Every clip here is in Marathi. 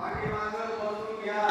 पाठीमागं बसून घ्या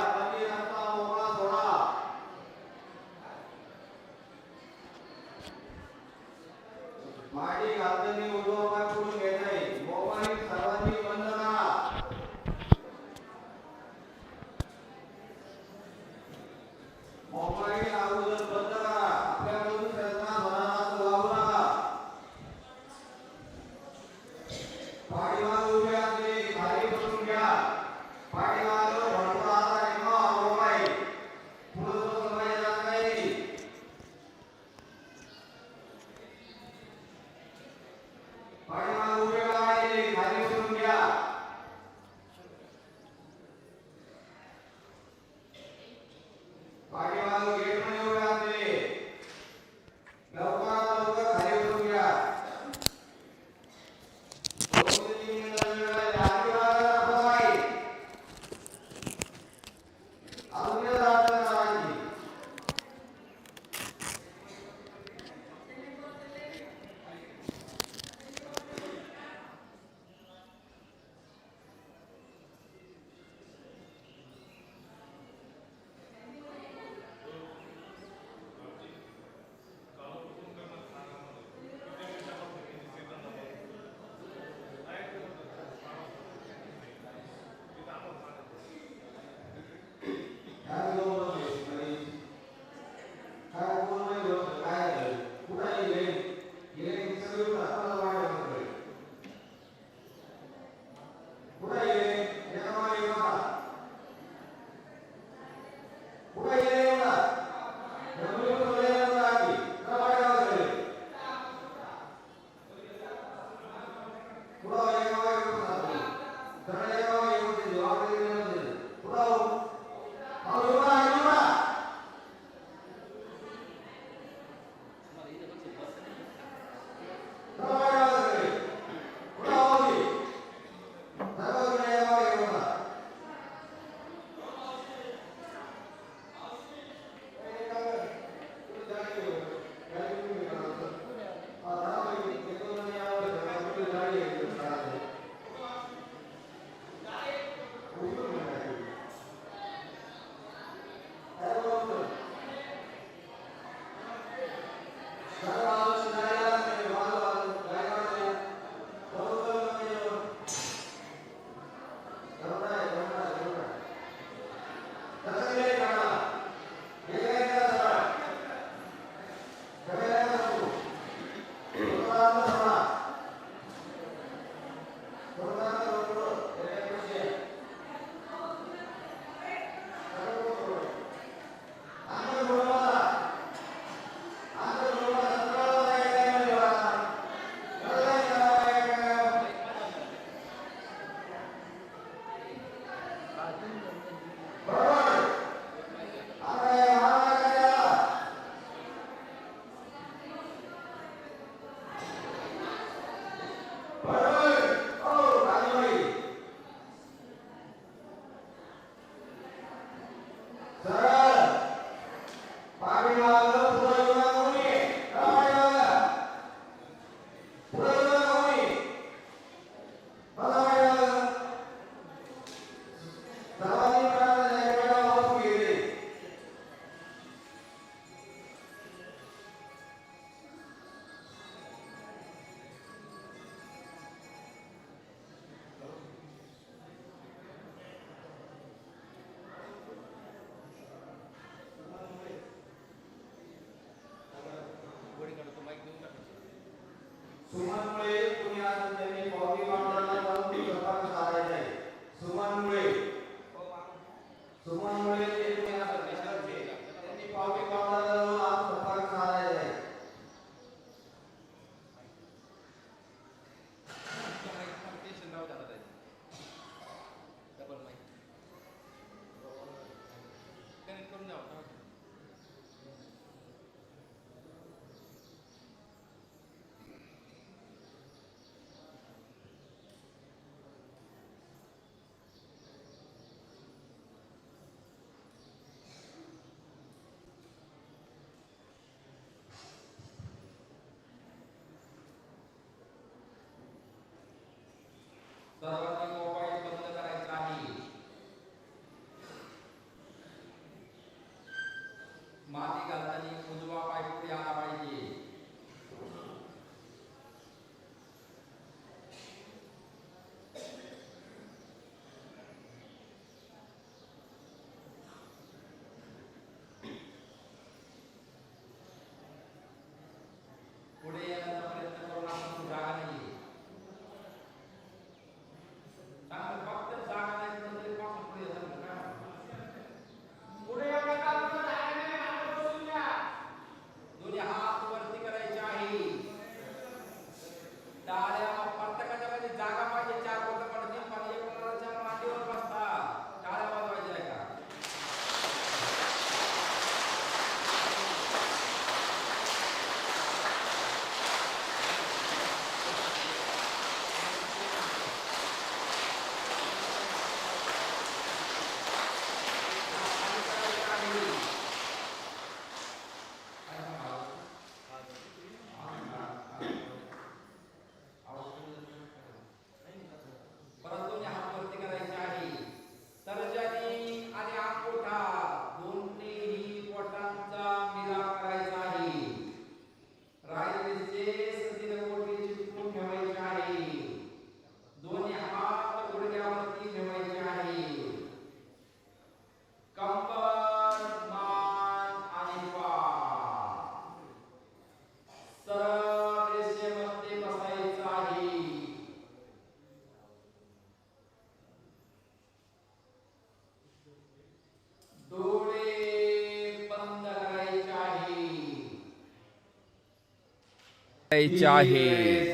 वाटायची आहे.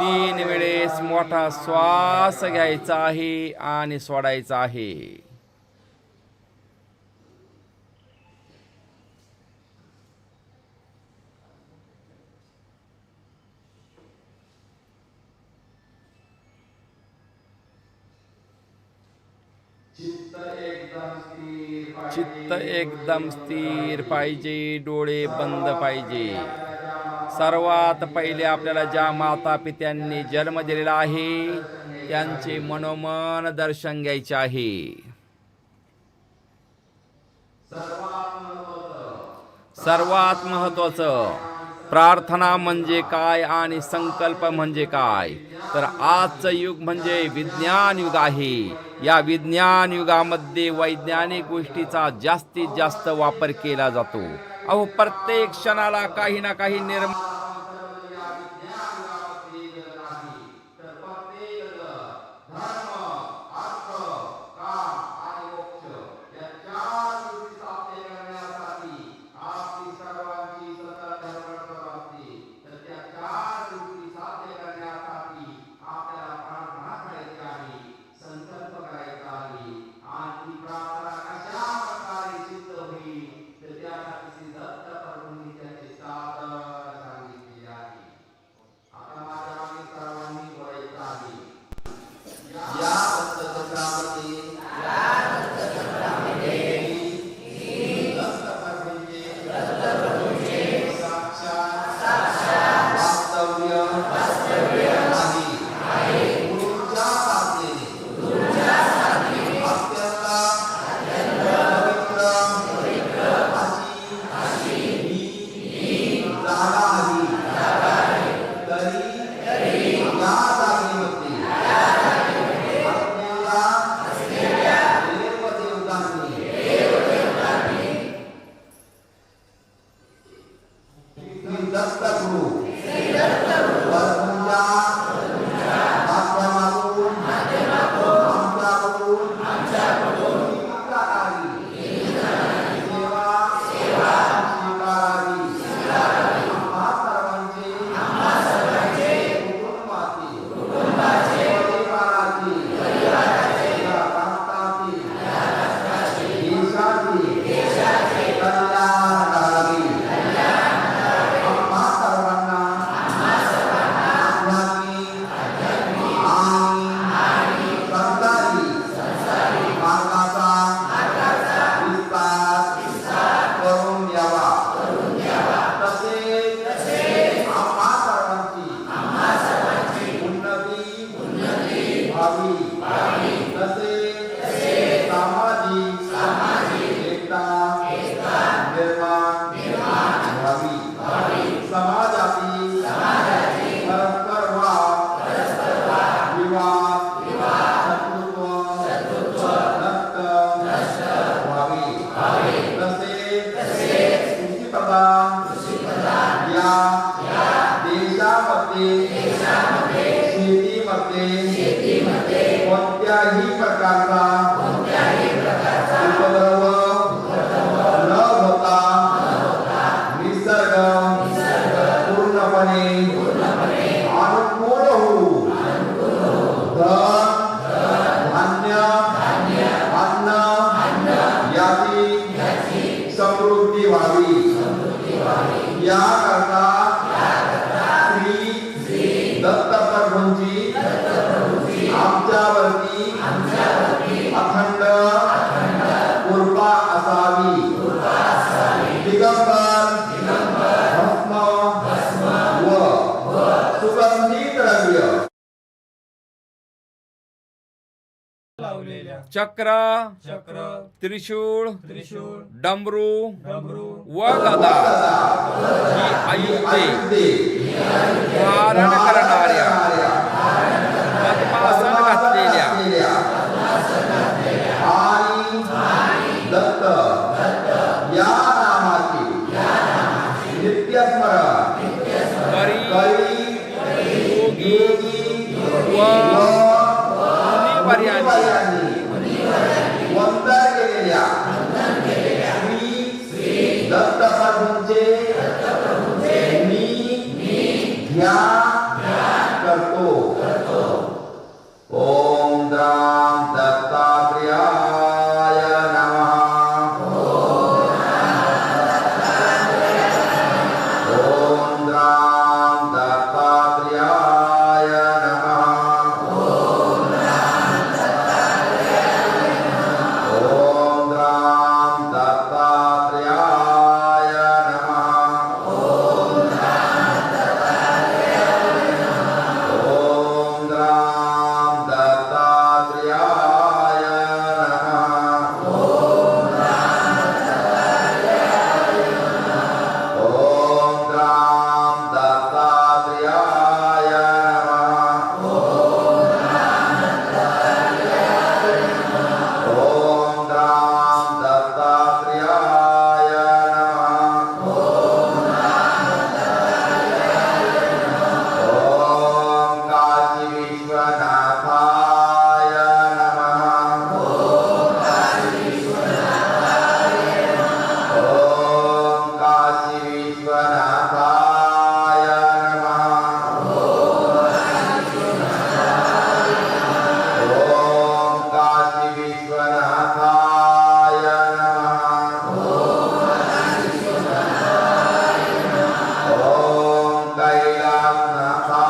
तीन वेळेस मोठा श्वास घ्यायचा आहे आणि सोडायचा आहे. चित्त एकदम स्थिर पाहिजे डोळे बंद पाहिजे. सर्वात पहिले आपल्याला ज्या माता पित्यांनी जन्म दिलेला आहे त्यांचे मनोमन दर्शन घ्यायचे आहे. सर्वात महत्वाचं प्रार्थना म्हणजे काय आणि संकल्प म्हणजे काय? तर आजचं युग म्हणजे विज्ञान युग आहे. या विज्ञान युगामध्ये वैज्ञानिक गोष्टीचा जास्तीत जास्त वापर केला जातो. अहो प्रत्येक क्षणाला काही ना काही निर्माण चक्र चक्र त्रिशूळ त्रिशूळ डमरू डमरू व गदा ही आयुधे धारण करणाऱ्या पद्मासन घातलेल्या Amém. ಸಾಧನಾ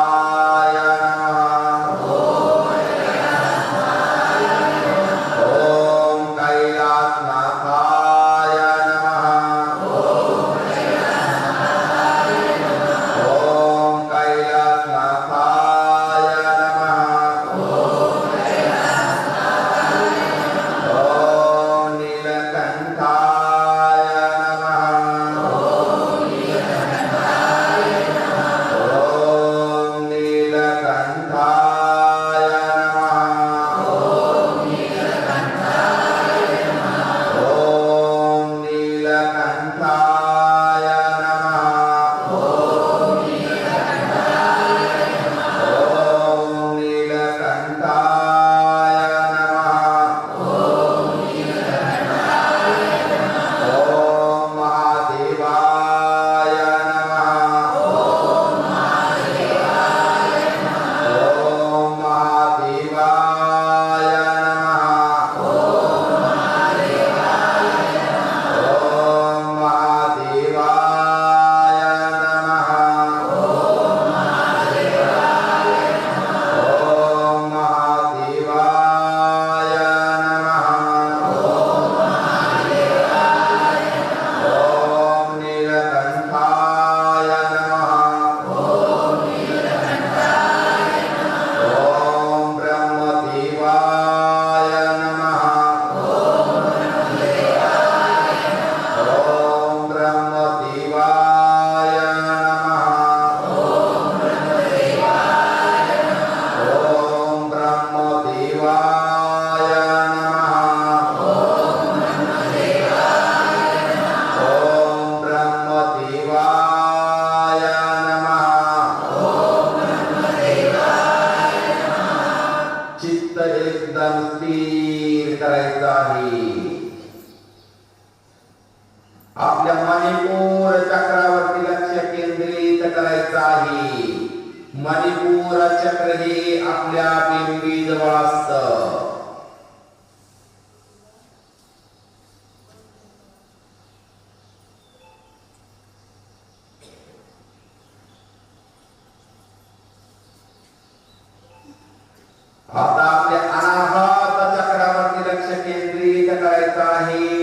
आता आपल्या अनाहत चक्रावरती लक्ष केंद्रित करायचं आहे.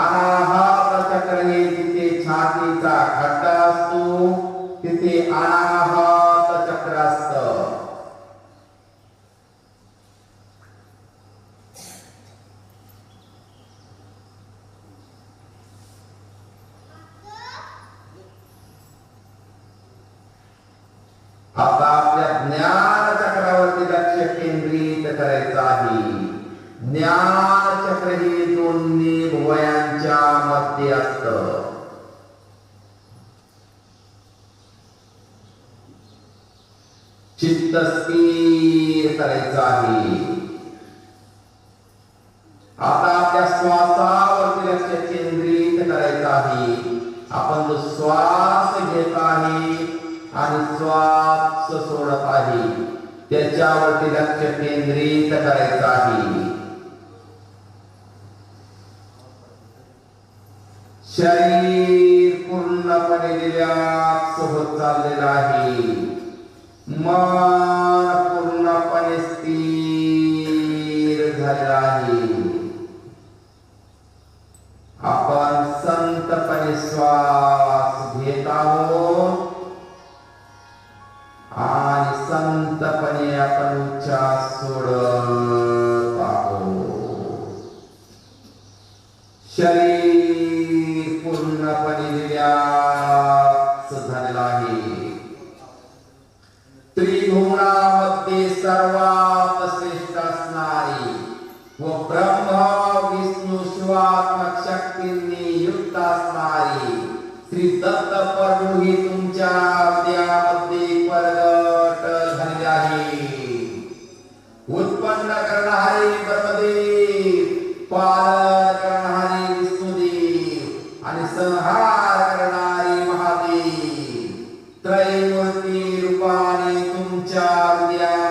अनाहत चक्र हे जिथे छातीचा खड्डा असतो तिथे अनाहत चक्र असत आता आपल्या ज्ञान चक्रावरती लक्ष केंद्रित करायचं आहे ज्ञान चक्र हे दोन्ही भुवयांच्या असत. चित्त स्थिर करायचं आहे. आता आपल्या श्वासावरती लक्ष केंद्रित करायचं आहे. आपण जो श्वास घेत आहे आणि श्वास सोडत आहे त्याच्यावरती लक्ष केंद्रित करायचं आहे. शरीर पूर्णपणे रिलॅक्स होत चाललेलं आहे. मन पूर्णपणे स्थिर झालेलं आहे. आपण संतपणे श्वास त्रैमूर्ती रूपाने तुमच्या हृदयामध्ये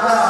guarda